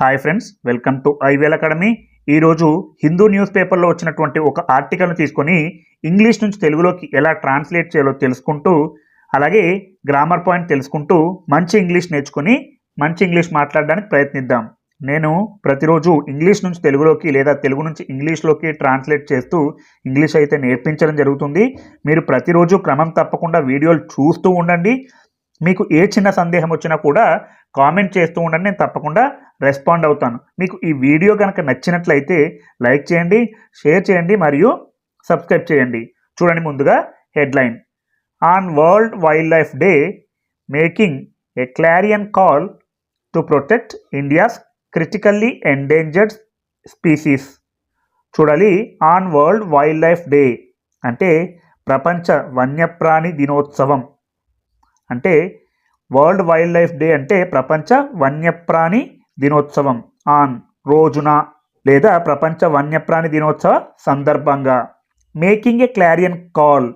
Hi friends welcome to ఐవేల్ academy. ఈరోజు Hindu news పేపర్లో వచ్చినటువంటి ఒక ఆర్టికల్ను తీసుకొని ఇంగ్లీష్ నుంచి తెలుగులోకి ఎలా ట్రాన్స్లేట్ చేయాలో తెలుసుకుంటూ అలాగే గ్రామర్ పాయింట్ తెలుసుకుంటూ మంచి ఇంగ్లీష్ నేర్చుకుని మంచి ఇంగ్లీష్ మాట్లాడడానికి ప్రయత్నిద్దాం. నేను ప్రతిరోజు ఇంగ్లీష్ నుంచి తెలుగులోకి లేదా తెలుగు నుంచి ఇంగ్లీష్లోకి ట్రాన్స్లేట్ చేస్తూ ఇంగ్లీష్ అయితే నేర్పించడం జరుగుతుంది. మీరు ప్రతిరోజు క్రమం తప్పకుండా వీడియోలు చూస్తూ ఉండండి. మీకు ఏ చిన్న సందేహం వచ్చినా కూడా కామెంట్ చేస్తూ ఉండండి నేను తప్పకుండా రెస్పాండ్ అవుతాను. మీకు ఈ వీడియో కనుక నచ్చినట్లయితే లైక్ చేయండి షేర్ చేయండి మరియు సబ్స్క్రైబ్ చేయండి. చూడండి ముందుగా headline. On world wildlife day making a clarion call to protect India's critically endangered species. చూడాలి on world wildlife day అంటే ప్రపంచ వన్యప్రాణి దినోత్సవం. అంటే వరల్డ్ వైల్డ్ లైఫ్ డే అంటే ప్రపంచ వన్యప్రాణి దినోత్సవం. ఆన్ రోజున లేదా ప్రపంచ వన్యప్రాణి దినోత్సవ సందర్భంగా. మేకింగ్ ఏ క్లారియన్ కాల్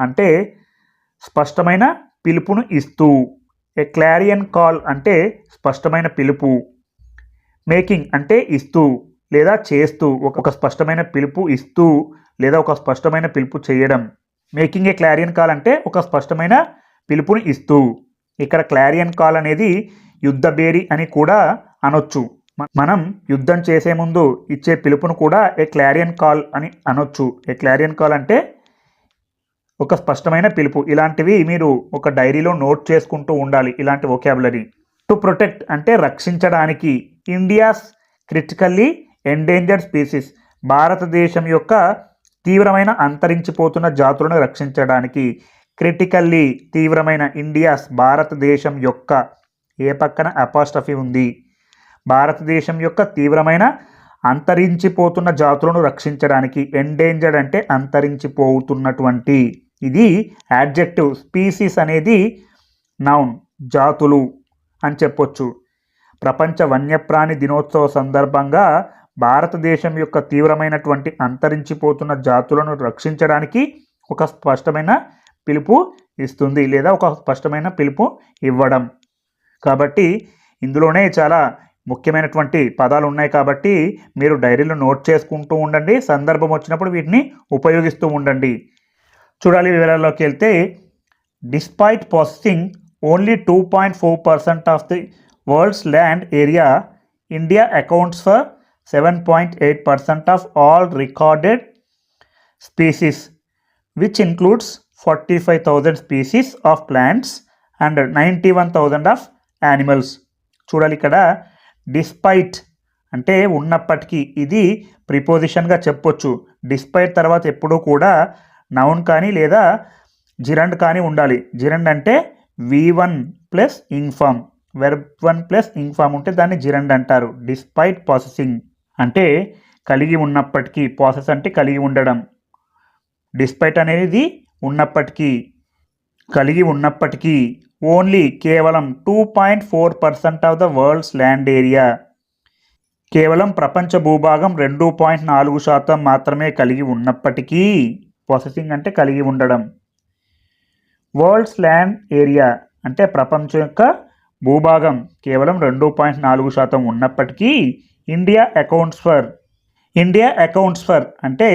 అంటే స్పష్టమైన పిలుపును ఇస్తూ. ఏ క్లారియన్ కాల్ అంటే స్పష్టమైన పిలుపు. మేకింగ్ అంటే ఇస్తూ లేదా చేస్తూ. ఒక స్పష్టమైన పిలుపు ఇస్తూ లేదా ఒక స్పష్టమైన పిలుపు చేయడం. మేకింగ్ ఏ క్లారియన్ కాల్ అంటే ఒక స్పష్టమైన పిలుపుని ఇస్తూ. ఇక్కడ క్లారియన్ కాల్ అనేది యుద్ధ బేరి అని కూడా అనొచ్చు. మనం యుద్ధం చేసే ముందు ఇచ్చే పిలుపును కూడా ఏ క్లారియన్ కాల్ అని అనొచ్చు. ఏ క్లారియన్ కాల్ అంటే ఒక స్పష్టమైన పిలుపు. ఇలాంటివి మీరు ఒక డైరీలో నోట్ చేసుకుంటూ ఉండాలి ఇలాంటి వొకాబులరీ టు ప్రొటెక్ట్ అంటే రక్షించడానికి. India's critically endangered species. భారతదేశం యొక్క తీవ్రమైన అంతరించిపోతున్న జాతులను రక్షించడానికి. క్రిటికల్లీ తీవ్రమైన ఇండియాస్ భారతదేశం యొక్క ఏ పక్కన అపాస్టఫీ ఉంది? భారతదేశం యొక్క తీవ్రమైన అంతరించిపోతున్న జాతులను రక్షించడానికి ఎండేంజర్డ్ అంటే అంతరించిపోతున్నటువంటి. ఇది యాడ్జెక్టివ్ స్పీసీస్ అనేది నౌన్ జాతులు అని చెప్పొచ్చు. ప్రపంచ వన్యప్రాణి దినోత్సవ సందర్భంగా భారతదేశం యొక్క తీవ్రమైనటువంటి అంతరించిపోతున్న జాతులను రక్షించడానికి ఒక స్పష్టమైన పిలుపు ఇస్తుంది లేదా ఒక స్పష్టమైన పిలుపు ఇవ్వడం. కాబట్టి ఇందులోనే చాలా ముఖ్యమైనటువంటి పదాలు ఉన్నాయి కాబట్టి మీరు డైరీలో నోట్ చేసుకుంటూ ఉండండి. సందర్భం వచ్చినప్పుడు వీటిని ఉపయోగిస్తూ ఉండండి. చూడాలి వివరాల్లోకి వెళ్తే despite processing only two point four percent of the world's land area India accounts for seven point eight percent of all recorded species which includes forty five thousand species of plants and ninety one thousand of animals. చూడాలి ఇక్కడ despite అంటే ఉన్నప్పటికీ ఇది ప్రిపోజిషన్గా చెప్పొచ్చు. Despite తర్వాత ఎప్పుడూ కూడా noun కానీ లేదా జిరండ్ కానీ ఉండాలి. జిరండ్ అంటే V one plus ing form verb one plus ing form ఉంటే దాన్ని జిరండ్ అంటారు. డిస్పైట్ ప్రాసెసింగ్ అంటే కలిగి ఉన్నప్పటికీ ప్రాసెస్ అంటే కలిగి ఉండడం. డిస్పైట్ అనేది ఉన్నప్పటికీ కలిగి ఉన్నప్పటికీ ఓన్లీ కేవలం two point four percent of the world's land area. కేవలం ప్రపంచ భూభాగం రెండు పాయింట్ నాలుగు శాతం మాత్రమే కలిగి ఉన్నప్పటికీ ప్రొసెసింగ్ అంటే కలిగి ఉండడం. వరల్డ్స్ ల్యాండ్ ఏరియా అంటే ప్రపంచం యొక్క భూభాగం కేవలం రెండు పాయింట్ నాలుగు శాతం ఉన్నప్పటికీ India accounts for India accounts for అంటే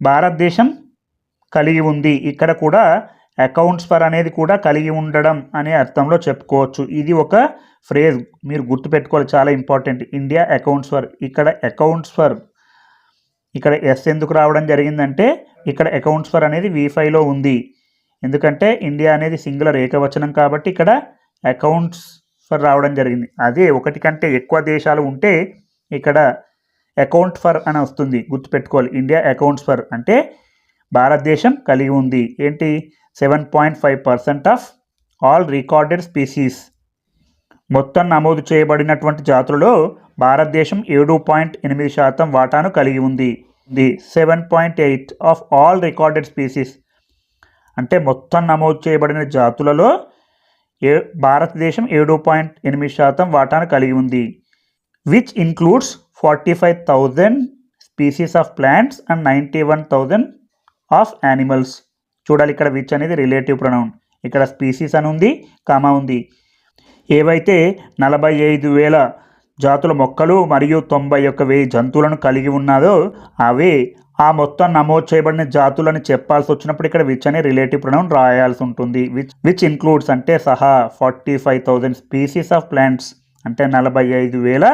భారతదేశం కలిగి ఉంది. ఇక్కడ కూడా అకౌంట్స్ ఫర్ అనేది కూడా కలిగి ఉండడం అనే అర్థంలో చెప్పుకోవచ్చు. ఇది ఒక ఫ్రేజ్ మీరు గుర్తుపెట్టుకోవాలి చాలా ఇంపార్టెంట్ ఇండియా అకౌంట్స్ ఫర్ ఇక్కడ అకౌంట్స్ ఫర్ ఇక్కడ ఎస్ ఎందుకు రావడం జరిగిందంటే ఇక్కడ అకౌంట్స్ ఫర్ అనేది వీఫైలో ఉంది. ఎందుకంటే ఇండియా అనేది సింగులర్ ఏకవచనం కాబట్టి ఇక్కడ అకౌంట్స్ ఫర్ రావడం జరిగింది. అదే ఒకటి కంటే ఎక్కువ దేశాలు ఉంటే ఇక్కడ అకౌంట్ ఫర్ అని వస్తుంది. గుర్తుపెట్టుకోవాలి. ఇండియా అకౌంట్స్ ఫర్ అంటే భారతదేశం కలిగి ఉంది. ఏంటి? Seven point five percent of all recorded species మొత్తం నమోదు చేయబడినటువంటి జాతులలో భారతదేశం ఏడు పాయింట్ ఎనిమిది శాతం వాటాను కలిగి ఉంది. The seven point eight of all recorded species అంటే మొత్తం నమోదు చేయబడిన జాతులలో ఏ భారతదేశం ఏడు పాయింట్ ఎనిమిది శాతం వాటాను కలిగి ఉంది. Which includes forty five thousand species of plants and ninety one thousand of animals. చూడాలి ఇక్కడ విచ్ అనేది రిలేటివ్ ప్రొనౌన్ ఇక్కడ స్పీసీస్ అని ఉంది కామా ఉంది. ఏవైతే నలభై ఐదు వేల జాతుల మొక్కలు మరియు తొంభై ఒక్క వెయ్యి జంతువులను కలిగి ఉన్నదో అవే ఆ మొత్తం నమోదు చేయబడిన జాతులని చెప్పాల్సి వచ్చినప్పుడు ఇక్కడ విచ్ అనే రిలేటివ్ ప్రొనౌన్ రాయాల్సి ఉంటుంది. విచ్ విచ్ ఇన్క్లూడ్స్ అంటే సహా forty five thousand species of plants అంటే నలభై ఐదు వేల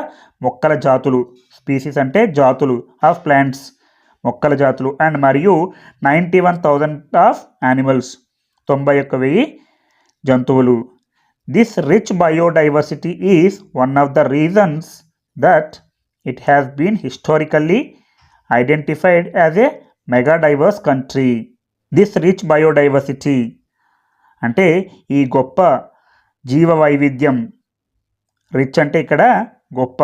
మొక్కల జాతులు. స్పీసీస్ అంటే జాతులు ఆఫ్ ప్లాంట్స్ మొక్కల జాతులు. అండ్ మరియు ninety one thousand of animals. తొంభై ఒక్క వెయ్యి జంతువులు. This rich biodiversity is one of the reasons that it has been historically identified as a mega diverse country. This rich biodiversity అంటే ఈ గొప్ప జీవ వైవిధ్యం రిచ్ అంటే ఇక్కడ గొప్ప.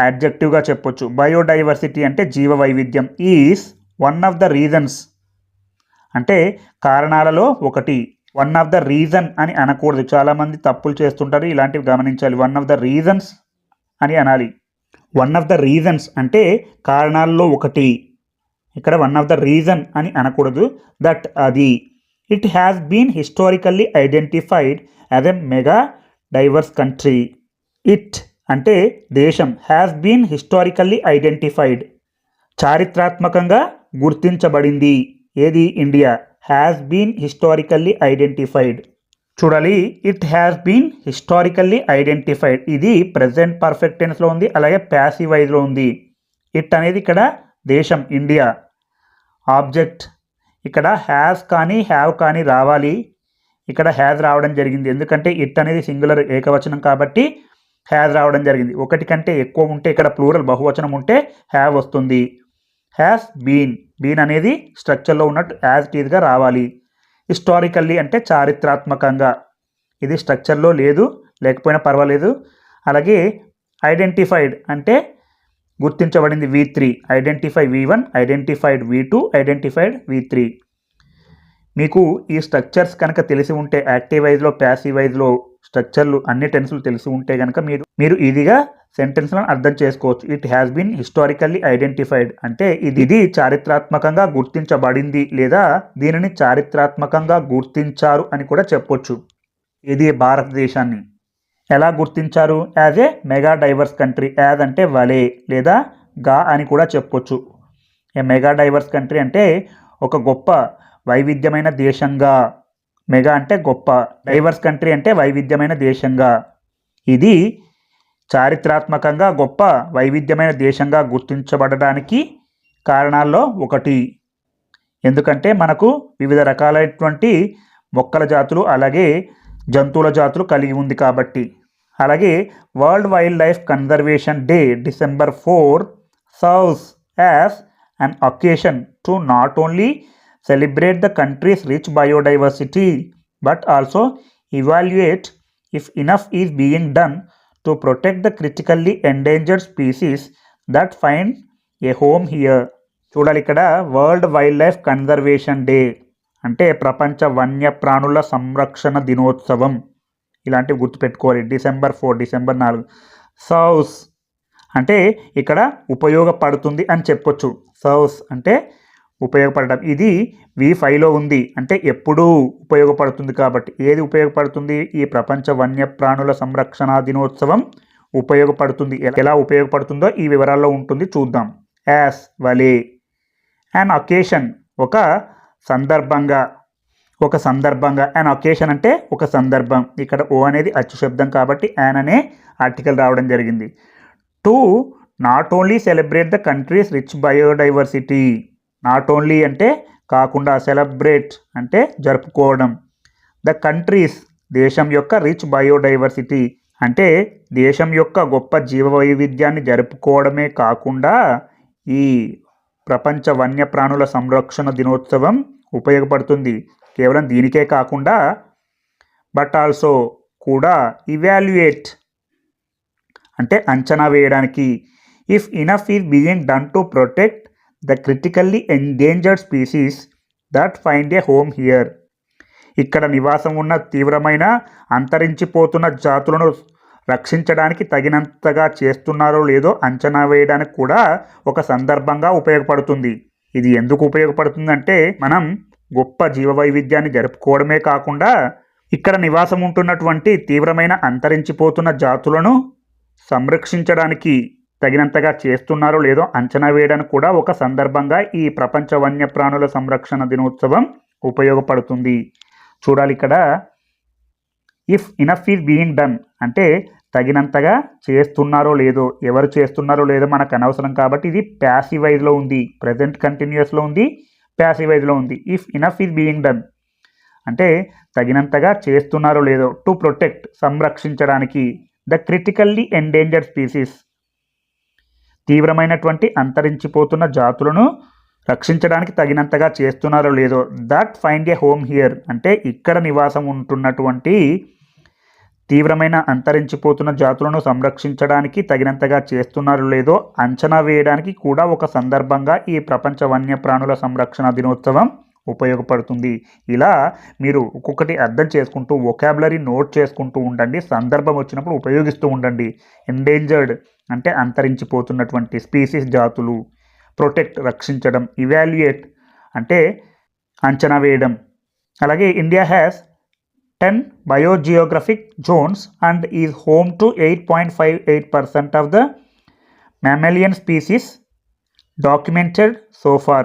యాడ్జెక్టివ్గా చెప్పొచ్చు. బయోడైవర్సిటీ అంటే జీవ వైవిధ్యం is one of the reasons అంటే కారణాలలో ఒకటి. వన్ ఆఫ్ ద రీజన్ అని అనకూడదు. చాలామంది తప్పులు చేస్తుంటారు. ఇలాంటివి గమనించాలి. వన్ ఆఫ్ ద రీజన్స్ అని అనాలి. వన్ ఆఫ్ ద రీజన్స్ అంటే కారణాల్లో ఒకటి. ఇక్కడ వన్ ఆఫ్ ద రీజన్ అని అనకూడదు. దట్ అది. It has been historically identified as a mega diverse country it అంటే దేశం హ్యాస్ బీన్ హిస్టారికల్లీ ఐడెంటిఫైడ్ చారిత్రాత్మకంగా గుర్తించబడింది. ఏది? India. Has been historically identified చూడాలి. It has been historically identified ఇది ప్రజెంట్ పర్ఫెక్ట్ టెన్స్లో ఉంది అలాగే ప్యాసివ్ వైజ్లో ఉంది. ఇట్ అనేది ఇక్కడ దేశం ఇండియా. ఆబ్జెక్ట్ ఇక్కడ హ్యాస్ కానీ హ్యావ్ కానీ రావాలి. ఇక్కడ హ్యాజ్ రావడం జరిగింది. ఎందుకంటే ఇట్ అనేది సింగులర్ ఏకవచనం కాబట్టి హ్యాజ్ రావడం జరిగింది. ఒకటి కంటే ఎక్కువ ఉంటే ఇక్కడ ప్లూరల్ బహువచనం ఉంటే హ్యావ్ వస్తుంది. హ్యాస్ బీన్ బీన్ అనేది స్ట్రక్చర్లో ఉన్నట్టు యాజ్ ఇట్ రావాలి. హిస్టారికల్లీ అంటే చారిత్రాత్మకంగా. ఇది స్ట్రక్చర్లో లేదు లేకపోయినా పర్వాలేదు. అలాగే ఐడెంటిఫైడ్ అంటే గుర్తించబడింది V three identify V one identified V two identified V three మీకు ఈ స్ట్రక్చర్స్ కనుక తెలిసి ఉంటే యాక్టివ్ వైజ్లో ప్యాసివ్ వైజ్లో స్ట్రక్చర్లు అన్ని టెన్సులు తెలిసి ఉంటే కనుక మీరు మీరు ఈజీగా సెంటెన్స్లను అర్థం చేసుకోవచ్చు. It has been historically identified అంటే ఇది ఇది చారిత్రాత్మకంగా గుర్తించబడింది లేదా దీనిని చారిత్రాత్మకంగా గుర్తించారు అని కూడా చెప్పొచ్చు. ఇది భారతదేశాన్ని. ఎలా గుర్తించారు? As a mega diverse country as అంటే వలే లేదా గా అని కూడా చెప్పొచ్చు. ఏ మెగా డైవర్స్ కంట్రీ అంటే ఒక గొప్ప వైవిధ్యమైన దేశంగా మెగా అంటే గొప్ప డైవర్స్ కంట్రీ అంటే వైవిధ్యమైన దేశంగా. ఇది చారిత్రాత్మకంగా గొప్ప వైవిధ్యమైన దేశంగా గుర్తించబడడానికి కారణాల్లో ఒకటి. ఎందుకంటే మనకు వివిధ రకాలైనటువంటి మొక్కల జాతులు అలాగే జంతువుల జాతులు కలిగి ఉంది కాబట్టి. అలాగే world wildlife conservation day December four serves as an occasion to not only celebrate the country's rich biodiversity but also evaluate if enough is being done to protect the critically endangered species that find a home here చూడాలి ఇక్కడ world wildlife conservation day అంటే ప్రపంచ వన్యప్రాణుల సంరక్షణ దినోత్సవం ఇలాంటివి గుర్తుపెట్టుకోవాలి December four December నాలుగు సౌస్ అంటే ఇక్కడ ఉపయోగపడుతుంది అని చెప్పొచ్చు సౌస్ అంటే ఉపయోగపడడం. ఇది వి ఫైవ్లో ఉంది. అంటే ఎప్పుడూ ఉపయోగపడుతుంది కాబట్టి. ఏది ఉపయోగపడుతుంది? ఈ ప్రపంచ వన్యప్రాణుల సంరక్షణ దినోత్సవం ఉపయోగపడుతుంది. ఎలా ఉపయోగపడుతుందో ఈ వివరాల్లో ఉంటుంది. చూద్దాం. యాస్ వలే. అండ్ అకేషన్ ఒక సందర్భంగా. ఒక సందర్భంగా. అండ్ అకేషన్ అంటే ఒక సందర్భం. ఇక్కడ ఓ అనేది అచ్చు శబ్దం కాబట్టి యాన్ అనే ఆర్టికల్ రావడం జరిగింది. To not only celebrate the country's rich biodiversity not only అంటే కాకుండా సెలబ్రేట్ అంటే జరుపుకోవడం. ద కంట్రీస్ దేశం యొక్క రిచ్ బయోడైవర్సిటీ అంటే దేశం యొక్క గొప్ప జీవ వైవిధ్యాన్ని జరుపుకోవడమే కాకుండా ఈ ప్రపంచ వన్యప్రాణుల సంరక్షణ దినోత్సవం ఉపయోగపడుతుంది. కేవలం దీనికే కాకుండా బట్ ఆల్సో కూడా ఇవాల్యుయేట్ అంటే అంచనా వేయడానికి. If enough is being done to protect the critically endangered species that find a home here ఇక్కడ నివాసం ఉన్న తీవ్రమైన అంతరించిపోతున్న జాతులను రక్షించడానికి తగినంతగా చేస్తున్నారో లేదో అంచనా వేయడానికి కూడా ఒక సందర్భంగా ఉపయోగపడుతుంది. ఇది ఎందుకు ఉపయోగపడుతుందంటే మనం గొప్ప జీవవైవిధ్యాన్ని జరుపుకోవడమే కాకుండా ఇక్కడ నివాసం ఉంటున్నటువంటి తీవ్రమైన అంతరించిపోతున్న జాతులను సంరక్షించడానికి తగినంతగా చేస్తున్నారో లేదో అంచనా వేయడానికి కూడా ఒక సందర్భంగా ఈ ప్రపంచ వన్యప్రాణుల సంరక్షణ దినోత్సవం ఉపయోగపడుతుంది. చూడాలి ఇక్కడ. If enough is being done అంటే తగినంతగా చేస్తున్నారో లేదో ఎవరు చేస్తున్నారో లేదో మనకు అనవసరం కాబట్టి ఇది ప్యాసివైజ్లో ఉంది ప్రజెంట్ కంటిన్యూస్లో ఉంది ప్యాసివైజ్లో ఉంది. If enough is being done అంటే తగినంతగా చేస్తున్నారో లేదో టు ప్రొటెక్ట్ సంరక్షించడానికి ద క్రిటికల్లీ ఎండేంజర్డ్ స్పీసీస్ తీవ్రమైనటువంటి అంతరించిపోతున్న జాతులను రక్షించడానికి తగినంతగా చేస్తున్నారో లేదో. That find a home here అంటే ఇక్కడ నివాసం ఉంటున్నటువంటి తీవ్రమైన అంతరించిపోతున్న జాతులను సంరక్షించడానికి తగినంతగా చేస్తున్నారో లేదో అంచనా వేయడానికి కూడా ఒక సందర్భంగా ఈ ప్రపంచ వన్యప్రాణుల సంరక్షణ దినోత్సవం ఉపయోగపడుతుంది. ఇలా మీరు ఒక్కొక్కటి అర్థం చేసుకుంటూ ఒకాబులరీ నోట్ చేసుకుంటూ ఉండండి. సందర్భం వచ్చినప్పుడు ఉపయోగిస్తూ ఉండండి. ఎండేంజర్డ్ అంటే అంతరించిపోతున్నటువంటి స్పీసీస్ జాతులు. ప్రొటెక్ట్ రక్షించడం. ఇవాల్యుయేట్ అంటే అంచనా వేయడం. అలాగే India has ten biogeographic zones and is home to eight point five eight percent of the mammalian species documented so far.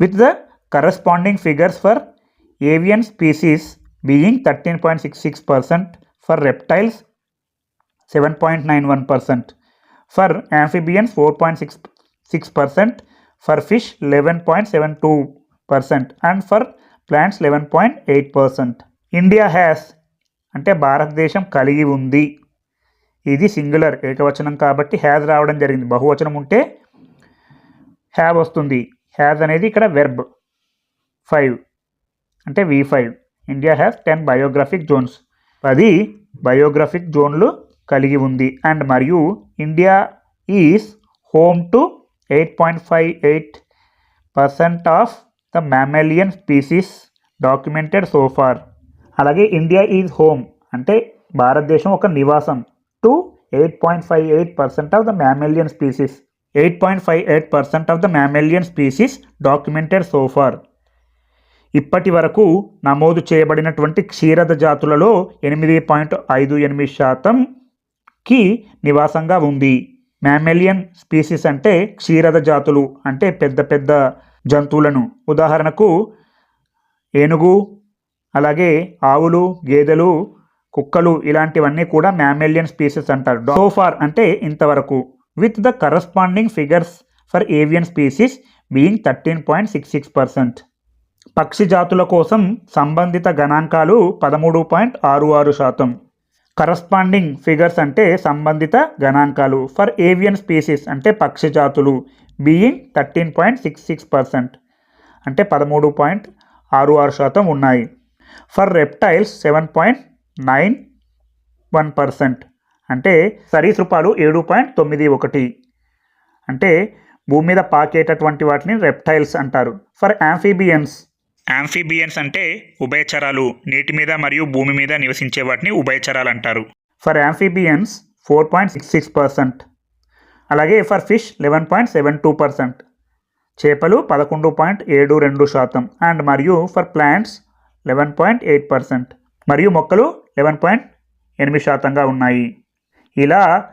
With the corresponding figures for avian species being 13.66% for reptiles 7.91% for amphibians 4.66% for fish 11.72% and for plants 11.8% India has అంటే భారతదేశం కలిగి ఉంది ఇది singular ఏకవచనం కాబట్టి has రావడం జరిగింది బహువచనం ఉంటే హ్యావ్ వస్తుంది హ్యాజ్ అనేది ఇక్కడ వెర్బ్ ఫైవ్. అంటే V five. India has ten biographic zones పది బయోగ్రఫిక్ జోన్లు కలిగి ఉంది. అండ్ మరియు India is home to eight point five eight percent of the mammalian species documented so far అలాగే ఇండియా ఈజ్ హోమ్ అంటే భారతదేశం ఒక నివాసం to eight point five eight percent of the mammalian species eight point five eight percent of the mammalian species documented so far ఇప్పటి వరకు నమోదు చేయబడినటువంటి క్షీరద జాతులలో ఎనిమిది పాయింట్ ఐదు ఎనిమిది శాతంకి నివాసంగా ఉంది. మ్యామెలియన్ స్పీసీస్ అంటే క్షీరద జాతులు అంటే పెద్ద పెద్ద జంతువులను. ఉదాహరణకు ఏనుగు అలాగే ఆవులు గేదెలు కుక్కలు ఇలాంటివన్నీ కూడా మ్యామెలియన్ స్పీసెస్ అంటారు. సోఫార్ అంటే ఇంతవరకు. With the corresponding figures for avian species being thirteen point six six percent. పక్షి జాతుల కోసం సంబంధిత గణాంకాలు పదమూడు పాయింట్ ఆరు ఆరు శాతం. కరస్పాండింగ్ ఫిగర్స్ అంటే సంబంధిత గణాంకాలు. ఫర్ ఏవియన్ స్పీసీస్ అంటే పక్షి జాతులు. Being thirteen point six six percent అంటే పదమూడు పాయింట్ ఆరు ఆరు శాతం ఉన్నాయి. For reptiles seven point nine one percent అంటే సరీసృపాలు ఏడు పాయింట్ తొమ్మిది ఒకటి. అంటే భూమి మీద పాకేటటువంటి వాటిని రెప్టైల్స్ అంటారు. ఫర్ యాంఫీబియన్స్ యాంఫీబియన్స్ అంటే ఉభయచరాలు నీటి మీద మరియు భూమి మీద నివసించే వాటిని ఉభయచరాలు అంటారు. For amphibians four point six six percent అలాగే for fish eleven point seven two percent చేపలు పదకొండు పాయింట్ ఏడు రెండు శాతం. అండ్ మరియు for plants eleven point eight percent మరియు మొక్కలు లెవెన్ పాయింట్ ఎనిమిది శాతంగా ఉన్నాయి. ఇలా